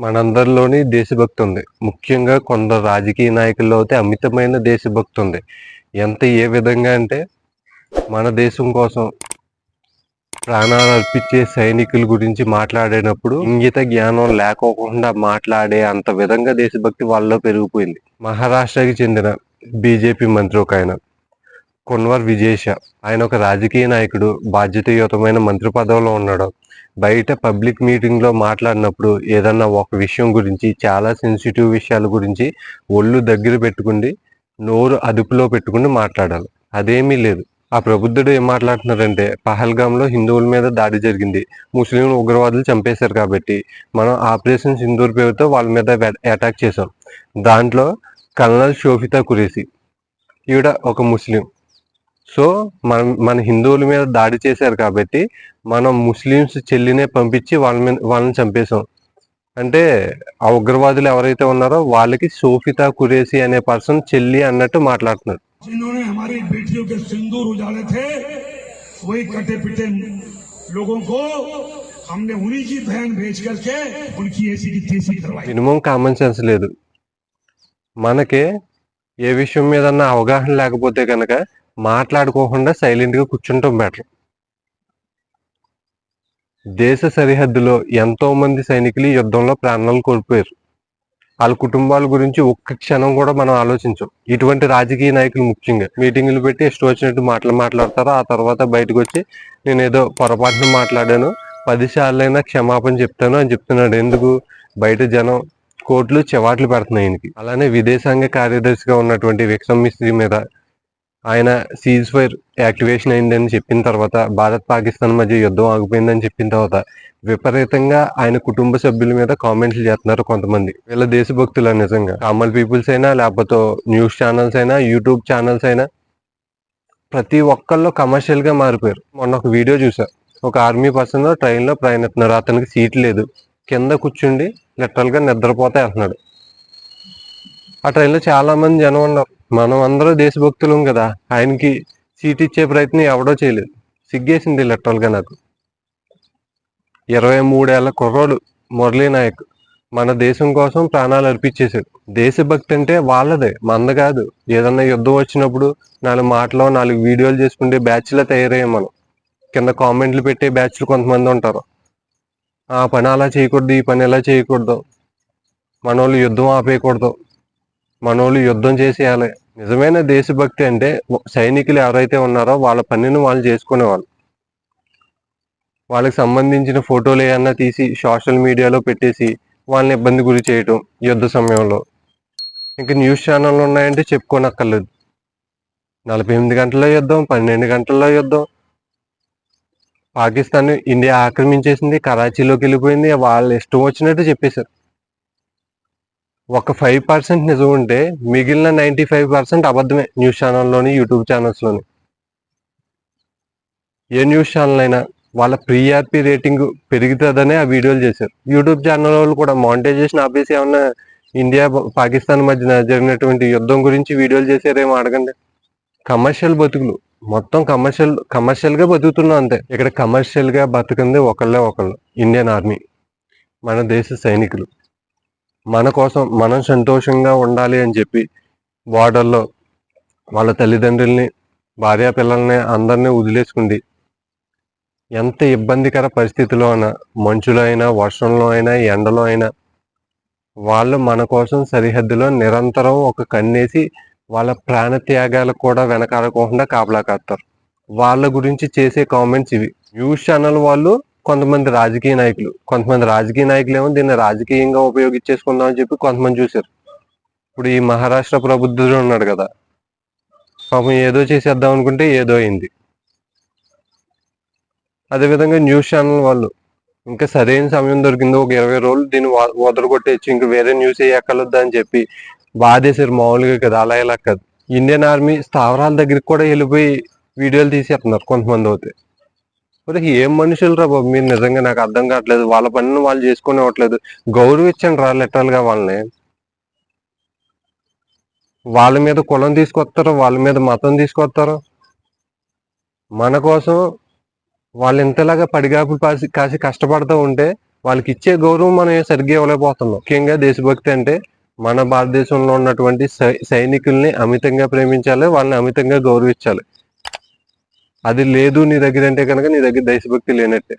మనందరిలోని దేశభక్తి ఉంది. ముఖ్యంగా కొందరు రాజకీయ నాయకుల్లో అయితే అమితమైన దేశభక్తి ఉంది. ఎంత ఏ విధంగా అంటే మన దేశం కోసం ప్రాణాలు అర్పించే సైనికుల గురించి మాట్లాడేటప్పుడు ఇంగిత జ్ఞానం లేకోకుండా మాట్లాడే అంత విధంగా దేశభక్తి వాళ్ళలో పెరిగిపోయింది. మహారాష్ట్రకి చెందిన బీజేపీ మంత్రి ఒక ఆయన. కొన్వర్ విజేష. ఆయన ఒక రాజకీయ నాయకుడు బాధ్యతయుతమైన మంత్రి పదవిలో ఉన్నాడు. బయట పబ్లిక్ మీటింగ్లో మాట్లాడినప్పుడు ఏదన్నా ఒక విషయం గురించి చాలా సెన్సిటివ్ విషయాల గురించి ఒళ్ళు దగ్గర పెట్టుకుని నోరు అదుపులో పెట్టుకుని మాట్లాడాలి. అదేమీ లేదు. ఆ ప్రబుద్ధుడు ఏం మాట్లాడుతున్నారంటే పహల్గాంలో హిందువుల మీద దాడి జరిగింది. ముస్లిం ఉగ్రవాదులు చంపేశారు కాబట్టి మనం ఆపరేషన్ సింధూర్ పేరుతో వాళ్ళ మీద అటాక్ చేసాం దాంట్లో కల్నల్ షోఫితా కురేసి. ఈవిడ ఒక ముస్లిం. సో మనం మన హిందువుల మీద దాడి చేశారు కాబట్టి మనం ముస్లిమ్స్ చెల్లినే పంపించి వాళ్ళ మీద వాళ్ళని చంపేశాం. అంటే ఆ ఉగ్రవాదులు ఎవరైతే ఉన్నారో వాళ్ళకి సోఫితా కురేసి అనే పర్సన్ చెల్లి అన్నట్టు మాట్లాడుతున్నారు మినిమం కామన్ సెన్స్ లేదు. మనకి ఏ విషయం మీద అవగాహన లేకపోతే కనుక మాట్లాడుకోకుండా సైలెంట్గా కూర్చుంటాం బెటర్. దేశ సరిహద్దులో ఎంతో మంది సైనికులు యుద్ధంలో ప్రాణాలు కోల్పోయారు. వాళ్ళ కుటుంబాల గురించి ఒక్క క్షణం కూడా మనం ఆలోచించం. ఇటువంటి రాజకీయ నాయకులు ముఖ్యంగా మీటింగులు పెట్టి ఇష్టం వచ్చినట్టు మాటలు మాట్లాడతారు? ఆ తర్వాత బయటకు వచ్చి నేను ఏదో పొరపాటున మాట్లాడాను పది సార్లైనా క్షమాపణ చెప్తాను అని చెప్తున్నాడు. ఎందుకు? బయట జనం కోట్లు చెవాట్లు పెడుతున్నాయి ఆయనకి అలానే విదేశాంగ కార్యదర్శిగా ఉన్నటువంటి విక్రమ్ మిస్త్రి మీద ఆయన సీజ్ ఫైర్ యాక్టివేషన్ అయిందని చెప్పిన తర్వాత భారత్ పాకిస్తాన్ మధ్య యుద్ధం ఆగిపోయిందని చెప్పిన తర్వాత విపరీతంగా ఆయన కుటుంబ సభ్యుల మీద కామెంట్లు చేస్తున్నారు కొంతమంది. వీళ్ళ దేశభక్తులు నిజంగా. కామన్ పీపుల్స్ అయినా లేకపోతే న్యూస్ ఛానల్స్ అయినా యూట్యూబ్ ఛానల్స్ అయినా ప్రతి ఒక్కళ్ళు కమర్షియల్గా మారిపోయారు. మొన్న ఒక వీడియో చూసా. ఒక ఆర్మీ పర్సన్ ట్రైన్లో ప్రయాణిస్తున్నారు. అతనికి సీట్ లేదు. కింద కూర్చుండి లిటరల్గా నిద్రపోతే ఆ ట్రైన్లో చాలామంది చాలా మంది జనం ఉన్నారు. మనం అందరూ దేశభక్తులం కదా. ఆయనకి సీట్ ఇచ్చే ప్రయత్నం ఎవడో చేయలేదు. సిగ్గేసింది లిటరల్గా నాకు. ఇరవై మూడేళ్ళ కుర్రోడు మురళీ నాయక్ మన దేశం కోసం ప్రాణాలు అర్పించేశాడు. దేశభక్తి అంటే వాళ్ళదే మంద కాదు. ఏదన్నా యుద్ధం వచ్చినప్పుడు నాలుగు మాటలు నాలుగు వీడియోలు చేసుకుంటే బ్యాచ్లో తయారయ్యాం మనం. కింద కామెంట్లు పెట్టే బ్యాచ్లు కొంతమంది ఉంటారు. ఆ పని అలా చేయకూడదు ఈ పని ఎలా చేయకూడదు? మన వాళ్ళు యుద్ధం ఆపేయకూడదు. మనోళ్ళు యుద్ధం చేసేయాలి. నిజమైన దేశభక్తి అంటే సైనికులు ఎవరైతే ఉన్నారో వాళ్ళ పనిని వాళ్ళు చేసుకునేవాళ్ళు. వాళ్ళకి సంబంధించిన ఫోటోలు ఏమన్నా తీసి సోషల్ మీడియాలో పెట్టేసి వాళ్ళని ఇబ్బంది గురి చేయటం యుద్ధ సమయంలో. ఇంకా న్యూస్ ఛానళ్ళు ఉన్నాయంటే చెప్పుకోనక్కర్లేదు. నలభై ఎనిమిది గంటల్లో యుద్ధం పన్నెండు గంటల్లో యుద్ధం. పాకిస్తాన్ ఇండియా ఆక్రమించేసింది కరాచీలోకి వెళ్ళిపోయింది వాళ్ళు ఇష్టం వచ్చినట్టు చెప్పేశారు. ఒక ఫైవ్ పర్సెంట్ నిజం ఉంటే మిగిలిన నైంటీ ఫైవ్ పర్సెంట్ అబద్ధమే న్యూస్ ఛానల్లోని యూట్యూబ్ ఛానల్స్లోని ఏ న్యూస్ ఛానల్ అయినా వాళ్ళ ప్రీఆర్పీ రేటింగ్ పెరుగుతుందనే ఆ వీడియోలు చేశారు. యూట్యూబ్ ఛానల్ వాళ్ళు కూడా మానిటైజేషన్ ఆపేసి ఏమన్నా ఇండియా పాకిస్తాన్ మధ్యన జరిగినటువంటి యుద్ధం గురించి వీడియోలు చేశారేమో అడగండి. కమర్షియల్ బతుకులు. మొత్తం కమర్షియల్ కమర్షియల్గా బతుకుతున్నాం అంతే. ఇక్కడ కమర్షియల్గా బతుకుంది ఒకళ్ళే ఒకళ్ళు. ఇండియన్ ఆర్మీ మన దేశ సైనికులు. మన కోసం మనం సంతోషంగా ఉండాలి అని చెప్పి బార్డర్లో వాళ్ళ తల్లిదండ్రుల్ని భార్య పిల్లల్ని అందరినీ వదిలేసుకుంది. ఎంత ఇబ్బందికర పరిస్థితిలో అయినా మంచులో అయినా వర్షంలో అయినా ఎండలో అయినా వాళ్ళు మన కోసం సరిహద్దులో నిరంతరం ఒక కన్నేసి వాళ్ళ ప్రాణత్యాగాలకు కూడా వెనకాలకోకుండా కాపలా కాస్తారు. వాళ్ళ గురించి చేసే కామెంట్స్ ఇవి. న్యూస్ ఛానల్ వాళ్ళు కొంతమంది రాజకీయ నాయకులు కొంతమంది రాజకీయ నాయకులు ఏమో దీన్ని రాజకీయంగా ఉపయోగించేసుకుందాం అని చెప్పి కొంతమంది చూశారు. ఇప్పుడు ఈ మహారాష్ట్ర ప్రబుద్ధుడు ఉన్నాడు కదా పాపం ఏదో చేసేద్దాం అనుకుంటే ఏదో అయింది. అదేవిధంగా న్యూస్ ఛానల్ వాళ్ళు ఇంకా సరైన సమయం దొరికింది ఒక ఇరవై రోజులు దీన్ని వదలగొట్టేయచ్చు వదలగొట్టేసి ఇంక వేరే న్యూస్ వేయక్కర్లేదు అని చెప్పి బాధేశారు మామూలుగా కదా అలా ఇలా కాదు. ఇండియన్ ఆర్మీ స్థావరాల దగ్గరికి కూడా వెళ్ళిపోయి వీడియోలు తీసేస్తున్నారు కొంతమంది అయితే. మరి ఏం మనుషులు రా బాబు? మీరు నిజంగా నాకు అర్థం కావట్లేదు. వాళ్ళ పనిని వాళ్ళు చేసుకుని ఇవ్వట్లేదు గౌరవించండి రా లెటరల్గా వాళ్ళని. వాళ్ళ మీద కులం తీసుకొస్తారు వాళ్ళ మీద మతం తీసుకొస్తారు? మన కోసం వాళ్ళు ఇంతలాగా పడిగాపులు కాసి కాసి కష్టపడుతూ ఉంటే వాళ్ళకి ఇచ్చే గౌరవం మనం ఏం సరిగ్గా ఇవ్వలేకపోతున్నాం. ముఖ్యంగా దేశభక్తి అంటే మన భారతదేశంలో ఉన్నటువంటి సై- సైనికుల్ని అమితంగా ప్రేమించాలి వాళ్ళని అమితంగా గౌరవించాలి. అది లేదు నీ దగ్గర అంటే కనుక నీ దగ్గర దేశభక్తి లేనట్టే.